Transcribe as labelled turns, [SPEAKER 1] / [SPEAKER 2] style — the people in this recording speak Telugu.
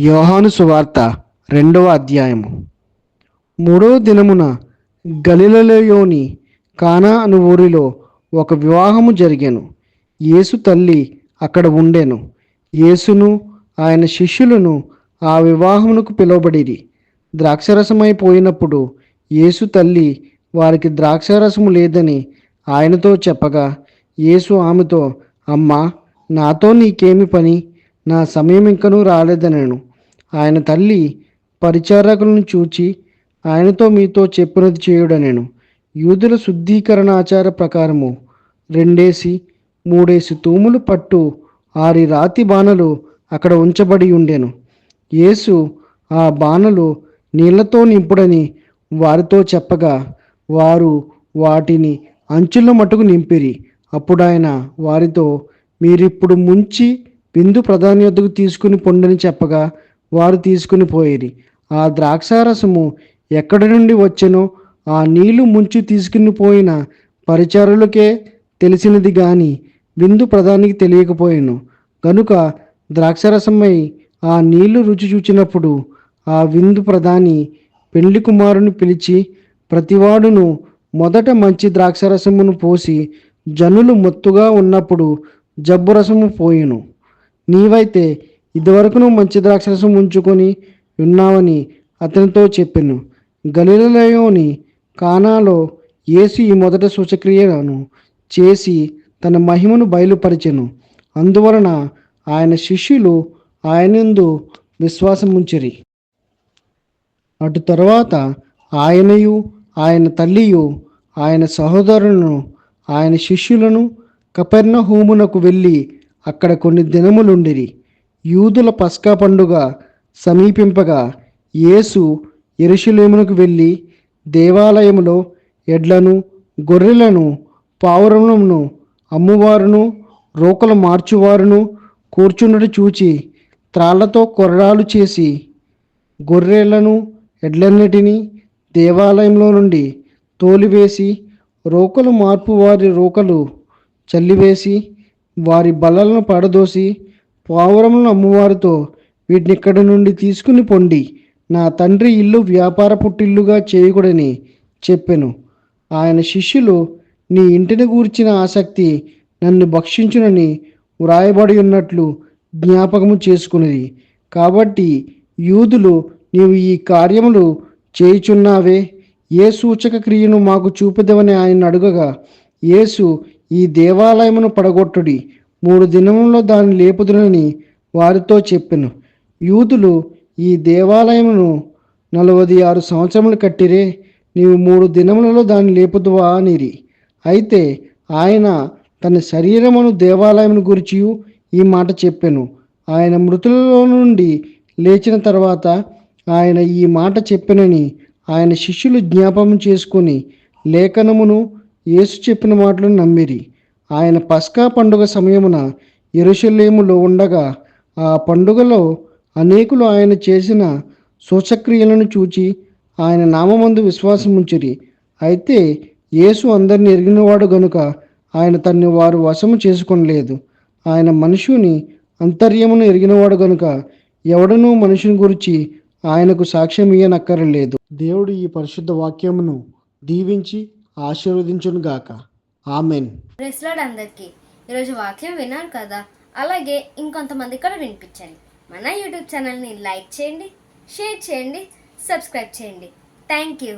[SPEAKER 1] యోహాను సువార్త రెండవ అధ్యాయము. మూడవ దినమున గలిలలోని కానా అను ఊరిలో ఒక వివాహము జరిగాను. యేసు తల్లి అక్కడ ఉండెను. యేసును ఆయన శిష్యులను ఆ వివాహమునకు పిలువబడిరి. ద్రాక్షరసమైపోయినప్పుడు యేసు తల్లి వారికి ద్రాక్షారసము లేదని ఆయనతో చెప్పగా యేసు ఆమెతో అమ్మా నాతో నీకేమి పని? నా సమయం ఇంకనూ రాలేదనను. ఆయన తల్లి పరిచారకులను చూచి ఆయనతో మీతో చెప్పినది చేయుడనేను. యూదుల శుద్ధీకరణ ఆచార ప్రకారము రెండేసి మూడేసి తూములు పట్టు ఆరి రాతి బాణలు అక్కడ ఉంచబడి ఉండెను. యేసు ఆ బాణలు నీళ్ళతో నింపుడని వారితో చెప్పగా వారు వాటిని అంచుల మటుకు నింపిరి. అప్పుడు ఆయన వారితో మీరిప్పుడు ముంచి విందు ప్రధాని వద్దకు తీసుకుని పొండని చెప్పగా వారు తీసుకుని పోయిరి ఆ ద్రాక్షారసము ఎక్కడి నుండి వచ్చెనో ఆ నీళ్ళు ముంచి తీసుకుని పోయిన పరిచారులకే తెలిసినది గాని విందు ప్రధానికి తెలియకపోయాను. గనుక ద్రాక్షరసమై ఆ నీళ్ళు రుచి చూచినప్పుడు ఆ విందు ప్రధాని పెళ్ళి కుమారుని పిలిచి ప్రతివాడును మొదట మంచి ద్రాక్షరసమును పోసి జనులు మొత్తుగా ఉన్నప్పుడు జబ్బు రసము పోయెను. నీవైతే ఇదివరకును మంచి ద్రాక్షరసం ఉంచుకొని ఉన్నావని అతనితో చెప్పెను. గలిలలోని కానాలో యేసు ఈ మొదట సూచక్రియను చేసి తన మహిమను బయలుపరిచెను. అందువలన ఆయన శిష్యులు ఆయనందు విశ్వాసముంచిరి. అటు తరువాత ఆయనయు ఆయన తల్లియు ఆయన సహోదరులను ఆయన శిష్యులను కపెర్ణ హోమునకు వెళ్ళి అక్కడ కొన్ని దినములుండిరి. యూదుల పస్కా పండుగ సమీపింపగా యేసు ఎరుషులేమునకు వెళ్ళి దేవాలయములో ఎడ్లను గొర్రెలను పావురములను అమ్మువారును రోకలు మార్చువారును కూర్చున్నట్టు చూచి త్రాళ్ళతో కొరడాలు చేసి గొర్రెలను ఎడ్లన్నిటినీ దేవాలయంలో నుండి తోలివేసి రోకలు మార్పు వారి రోకలు చల్లివేసి వారి బలలను పడదోసి పావురములను అమ్మువారితో వీటిని ఇక్కడి నుండి తీసుకుని పొండి. నా తండ్రి ఇల్లు వ్యాపార పుట్టిల్లుగా చేయకూడని చెప్పెను. ఆయన శిష్యులు నీ ఇంటిని గూర్చిన ఆసక్తి నన్ను భక్షించునని వ్రాయబడి ఉన్నట్లు జ్ఞాపకము చేసుకునేది కాబట్టి యూదులు నీవు ఈ కార్యములు చేయుచున్నావే? ఏ సూచక క్రియను మాకు చూపదవని ఆయన అడుగగా యేసు ఈ దేవాలయమును పడగొట్టుడి. మూడు దినములలో దాన్ని లేపుదునని వారితో చెప్పెను. యూదులు ఈ దేవాలయమును నలభై ఆరు సంవత్సరములు కట్టిరే నీవు మూడు దినములలో దాన్ని లేపుదువా అనిరి. అయితే ఆయన తన శరీరమును దేవాలయమును గురించి ఈ మాట చెప్పెను. ఆయన మృతులలో నుండి లేచిన తర్వాత ఆయన ఈ మాట చెప్పినని ఆయన శిష్యులు జ్ఞాపకం చేసుకొని లేఖనమును యేసు చెప్పిన మాటలను నమ్మిరి. ఆయన పస్కా పండుగ సమయమున ఎరుషలేములో ఉండగా ఆ పండుగలో అనేకులు ఆయన చేసిన సూచక్రియలను చూచి ఆయన నామమందు విశ్వాసముంచిరి. అయితే యేసు అందరిని ఎరిగినవాడు గనుక ఆయన తన్ని వారు వశము చేసుకొనలేదు. ఆయన మనుషుని అంతర్యమును ఎరిగినవాడు గనుక ఎవడనూ మనుషుని గురించి ఆయనకు సాక్ష్యం ఇయ్యనక్కరలేదు దేవుడు ఈ పరిశుద్ధ వాక్యమును దీవించి ఆశీర్వదించునుగాక ఆమెన్.
[SPEAKER 2] ప్రెస్లాడ్ అందరికీ ఈరోజు వాక్యం విన్నారు కదా? అలాగే ఇంకొంతమంది కూడా వినిపించండి. మన యూట్యూబ్ ఛానల్ని లైక్ చేయండి షేర్ చేయండి సబ్స్క్రైబ్ చేయండి. Thank you.